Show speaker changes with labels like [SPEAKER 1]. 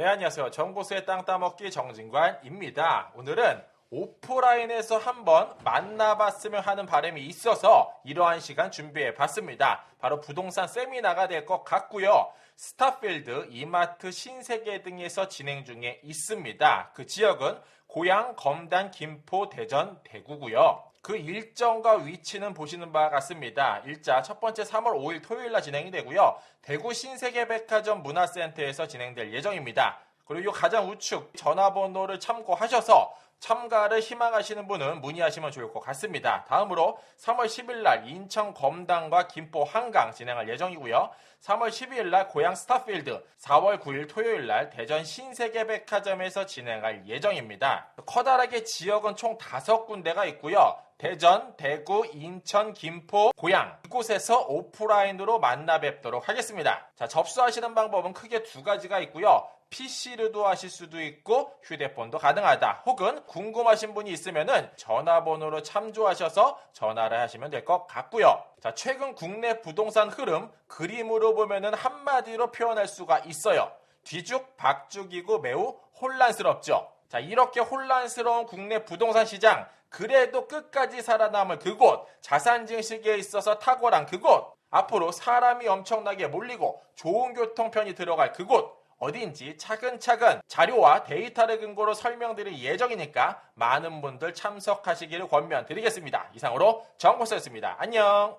[SPEAKER 1] 네, 안녕하세요. 정보수의 땅 따먹기 정진관입니다. 오늘은 오프라인에서 한번 만나봤으면 하는 바람이 있어서 이러한 시간 준비해 봤습니다. 바로 부동산 세미나가 될 것 같고요. 스타필드, 이마트, 신세계 등에서 진행 중에 있습니다. 그 지역은 고양, 검단, 김포, 대전, 대구고요. 그 일정과 위치는 보시는 바와 같습니다. 일자 첫 번째 3월 5일 토요일 날 진행이 되고요. 대구 신세계백화점 문화센터에서 진행될 예정입니다. 그리고 이 가장 우측 전화번호를 참고하셔서 참가를 희망하시는 분은 문의하시면 좋을 것 같습니다. 다음으로 3월 10일 날 인천 검단과 김포 한강 진행할 예정이고요. 3월 12일 날 고양 스타필드, 4월 9일 토요일 날 대전 신세계 백화점에서 진행할 예정입니다. 커다랗게 지역은 총 5군데가 있고요. 대전, 대구, 인천, 김포, 고양 이곳에서 오프라인으로 만나 뵙도록 하겠습니다. 자, 접수하시는 방법은 크게 두 가지가 있고요. PC로도 하실 수도 있고 휴대폰도 가능하다. 혹은 궁금하신 분이 있으면은 전화번호로 참조하셔서 전화를 하시면 될 것 같고요. 자, 최근 국내 부동산 흐름 그림으로 보면은 한마디로 표현할 수가 있어요. 뒤죽 박죽이고 매우 혼란스럽죠. 자, 이렇게 혼란스러운 국내 부동산 시장 그래도 끝까지 살아남을 그곳 자산 증식에 있어서 탁월한 그곳 앞으로 사람이 엄청나게 몰리고 좋은 교통편이 들어갈 그곳 어딘지 차근차근 자료와 데이터를 근거로 설명드릴 예정이니까 많은 분들 참석하시기를 권면드리겠습니다. 이상으로 정보서였습니다. 안녕!